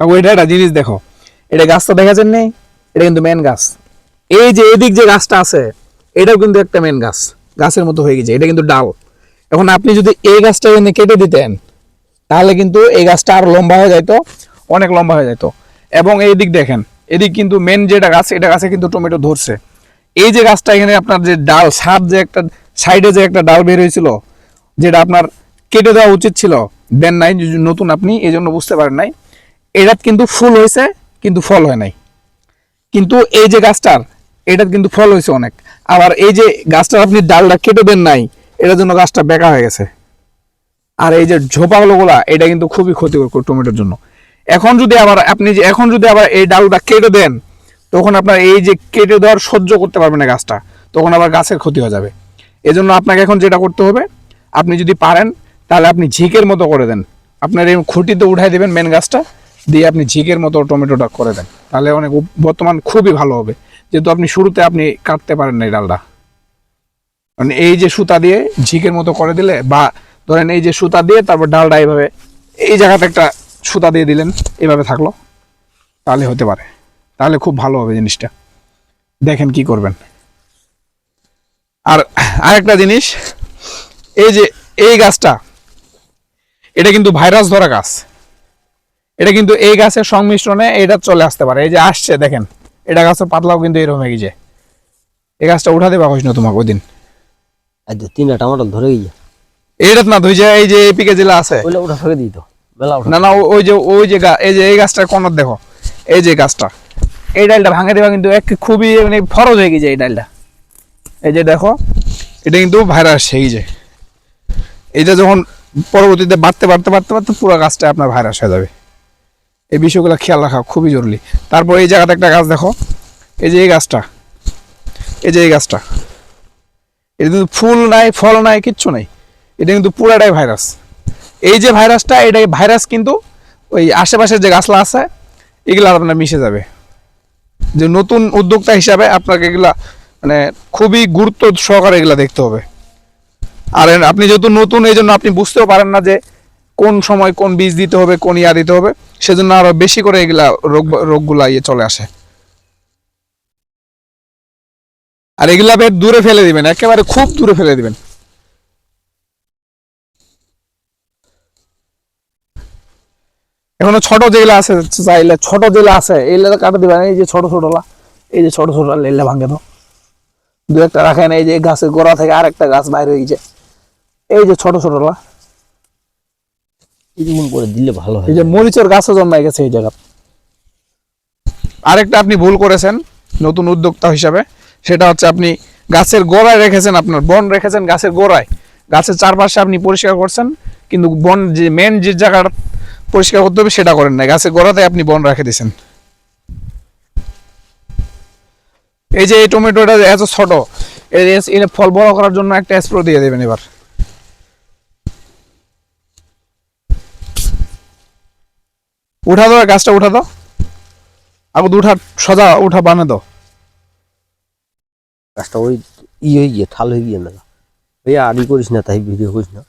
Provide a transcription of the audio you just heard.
এটা একটা জিনিস দেখো। এটা গাছটা দেখাচ্ছেন নেই? এটা কিন্তু মেন গাছ। এই যে এদিক যে গাছটা আছে, এটাও কিন্তু একটা মেন গাছ। গাছের মতো হয়ে গেছে, এটা কিন্তু ডাল। এখন আপনি যদি এই গাছটা এনে কেটে দিতেন, তাহলে কিন্তু এই গাছটা আরও লম্বা হয়ে যাইতো, অনেক লম্বা হয়ে যেত এবং এই দিক দেখেন, এদিক কিন্তু মেন যেটা গাছ, এটা গাছে কিন্তু টমেটো ধরছে। এই যে গাছটা এখানে আপনার যে ডাল সাপ যে একটা, সাইডে যে একটা ডাল বের হয়েছিল, যেটা আপনার কেটে দেওয়া উচিত ছিল, দেন নাই, নতুন আপনি, এই জন্য বুঝতে পারেন নাই। এটা কিন্তু ফুল হয়েছে কিন্তু ফল হয় নাই। কিন্তু এই যে গাছটার এটার কিন্তু ফল হয়েছে অনেক। আবার এই যে গাছটার আপনি ডালটা কেটে দেন নাই, এটার জন্য গাছটা বেকা হয়ে গেছে। আর এই যে ঝোপাগুলো গুলা এটা কিন্তু খুবই ক্ষতিকর টমেটোর জন্য। এখন যদি আবার আপনি যে, এখন যদি আবার এই ডালটা কেটে দেন, তখন আপনার এই যে কেটে দেওয়ার সহ্য করতে পারবে না গাছটা। তখন আবার গাছের ক্ষতি হয়ে যাবে। এজন্য আপনাকে এখন যেটা করতে হবে, আপনি যদি পারেন, তাহলে আপনি ঝিকের মতো করে দেন। আপনার এই খুঁটিতে উঠাই দেবেন মেন গাছটা। দিয়ে আপনি ঝিকের মতো টমেটোটা করে দেন। তাহলে অনেক বর্তমান খুবই ভালো হবে। যেহেতু আপনি শুরুতে আপনি কাটতে পারেন না এই ডালটা। মানে এই যে সুতা দিয়ে ঝিকের মতো করে দিলে বা ধরেন এই যে সুতা দিয়ে তারপর ডালটা এইভাবে এই জায়গাতে একটা সুতা দিয়ে দিলেন এইভাবে থাকল, তাহলে হতে পারে। তাহলে খুব ভালো হবে জিনিসটা। দেখেন কি করবেন। আর আরেকটা জিনিস, এই যে এই গাছটা, এটা কিন্তু ভাইরাস ধরা গাছ। এটা কিন্তু এই গাছের সংমিশ্রণে এটা চলে আসতে পারে। এই যে আসছে দেখেন এটা গাছের পাতলাও কিন্তু এরকম হয়ে গেছে। এই গাছটা উঠাতে পারিস না তোমাকে ওই দিন আর যে তিনটা টমাটো ধরে গিয়ে। এইটা না ধুই যে এই যে এপিকে জেলা আছে। ওইটা ফেলে না না ওই যে ওই যে এই যে এই গাছটার কোনর দেখো। এই যে গাছটা। এই ডালটা ভাঙে দেওয়া কিন্তু এক খুবই মানে ফরজ হয়ে গেছে এই ডালটা। এই যে দেখো এটা কিন্তু ভাইরাস সেই যে এটা যখন পরবর্তীতে বাড়তে বাড়তে বাড়তে বাড়তে পুরো গাছটা আপনার ভাইরাস হয়ে যাবে। এই বিষয়গুলো খেয়াল রাখা খুবই জরুরি। তারপর এই জায়গাতে একটা গাছ দেখো। এই যে এই গাছটা। এই যে এই গাছটা। এটা কিন্তু ফুল নাই, ফল নাই, কিচ্ছু নাই। এটা কিন্তু পুরাটাই ভাইরাস। এই যে ভাইরাসটা এটা ভাইরাস কিন্তু ওই আশেপাশের যে গাছলা আছে এগুলো আপনার মিশে যাবে। যে নতুন উদ্যোক্তা হিসাবে আপনাকে এগুলা মানে খুবই গুরুত্ব সহকারে এগুলা দেখতে হবে। আর আপনি যেহেতু নতুন, এই জন্য আপনি বুঝতেও পারেন না যে কোন সময় কোন বীজ দিতে হবে, কোন ইয়া দিতে হবে, সেজন্য আরও বেশি করে এগুলা রোগ রোগগুলা ইয়ে চলে আসে। আর এগুলা বেশ দূরে ফেলে দিবেন, একেবারে খুব দূরে ফেলে দিবেন। এখনও ছোট যেগুলো আছে, চাইলে ছোট যেগুলো আছে এইগুলো কাটা দিবেন, এই যে ছোট ছোটলা এই যে ছোট ছোট লেলে ভাঙে তো দু একটা রাখেন, এই যে গাছের গোড়া থেকে আরেকটা গাছ বাইরে হয়ে গেছে। এই যে ছোট ছোটলা করে দিলে ভালো হয়। এই যে মরিচের গাছও জন্মায় গেছে এই জায়গা আরেকটা আপনি ভুল করেছেন, নতুন উদ্যোক্তা হিসাবে। সেটা হচ্ছে আপনি গাছের গোড়ায় রেখেছেন আপনার, বন রেখেছেন গাছের গোড়ায়। গাছের চারপাশে আপনি পরিষ্কার করছেন, কিন্তু বন যে মেন যে জায়গাটা পরিষ্কার করতে হবে সেটা করেন না গাছের গোড়াতে আপনি বন রেখে দিয়েছেন। এই যে এই টমেটোটা এত ছোট, এর ফল বড় করার জন্য একটা স্প্রে দিয়ে দেবেন এবার। উঠা দাও, গাছটা উঠা দাও। আগে উঠা সজা, উঠা বানা দাও। গাছটা ওই ই হয়ে গিয়ে ঠাল হয়ে গিয়ে না ভাইয়া আড়ি করিস না, তাই ভিডিও করিস না।